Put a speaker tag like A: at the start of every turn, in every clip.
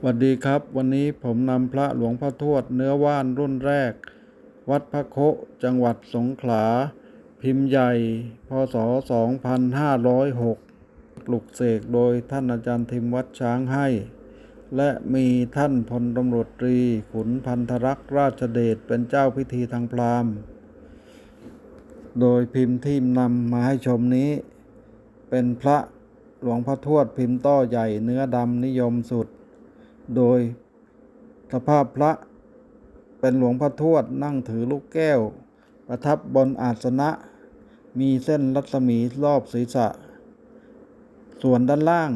A: สวัสดีครับ วันนี้ผมนำพระหลวงพ่อทวดเนื้อว่านรุ่นแรก วัดพระโคจังหวัดสงขลา พิมพ์ใหญ่ พศ 2506 ปลุกเสกโดยท่านอาจารย์ทิมวัดช้างให้ และมีท่านพลตำรวจตรี ขุนพันธรักษ์ราชเดชเป็นเจ้าพิธีทางพราหมณ์ โดยพิมพ์ที่นำมาให้ชมนี้ เป็นพระหลวงพ่อทวดพิมพ์ต้อใหญ่เนื้อดำนิยมสุด โดยสภาพพระเป็นหลวงพ่อทวดนั่งถือลูกแก้ว ประทับบนอาสนะ มีเส้นรัศมีรอบศีรษะ ส่วนด้านล่าง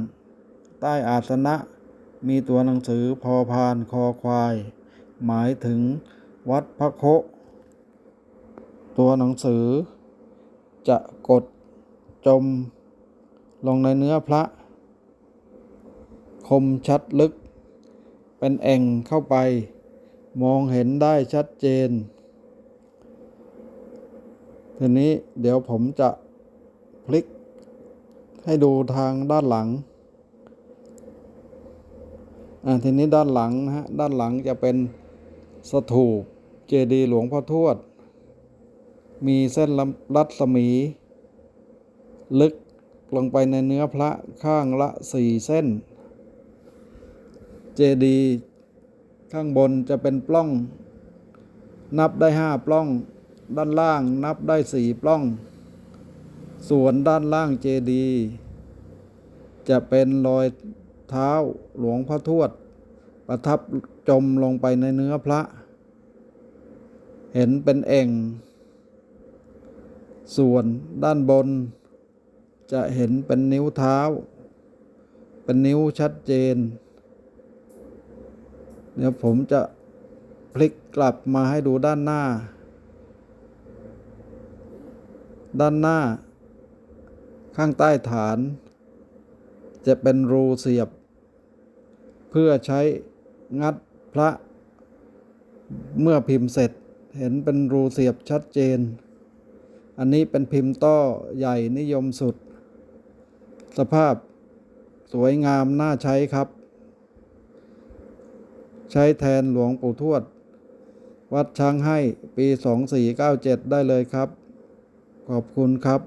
A: ใต้อาสนะ มีตัวหนังสือพอพานคอควาย หมายถึงวัดพระโค ตัวหนังสือ จะกดจมลงในเนื้อพระ คมชัดลึก เป็นแอ่งเข้าไป มองเห็นได้ชัดเจน ทีนี้เดี๋ยวผมจะพลิกให้ดูทางด้านหลังอ่าทีนี้ด้านหลังนะฮะด้านหลังจะเป็นสถูปเจดีย์หลวงพ่อทวด มีเส้นรัศมี ลึกลงไปในเนื้อพระข้างละสี่เส้น จดีย์ข้างบนจะเป็นปล้อง นับได้ห้าปล้อง ด้านล่างนับได้สี่ปล้อง ส่วนด้านล่างเจดีย์จะเป็นรอยเท้าหลวงพ่อทวด ประทับจมลงไปในเนื้อพระ เห็นเป็นเอ่งส่วนด้านบน จะเห็นเป็นนิ้วเท้า เป็นนิ้วชัดเจน เดี๋ยวผมจะพลิกกลับมาให้ดูด้านหน้า ด้านหน้า ข้างใต้ฐาน จะเป็นรูเสียบ เพื่อใช้งัดพระ เมื่อพิมพ์เสร็จเห็นเป็นรูเสียบชัดเจน อันนี้เป็นพิมพ์ต้อใหญ่นิยมสุด สภาพสวยงามน่าใช้ครับ ใช้แทนหลวงปู่ทวด วัดช้างให้ปี 2497 ได้เลยครับ ขอบคุณครับ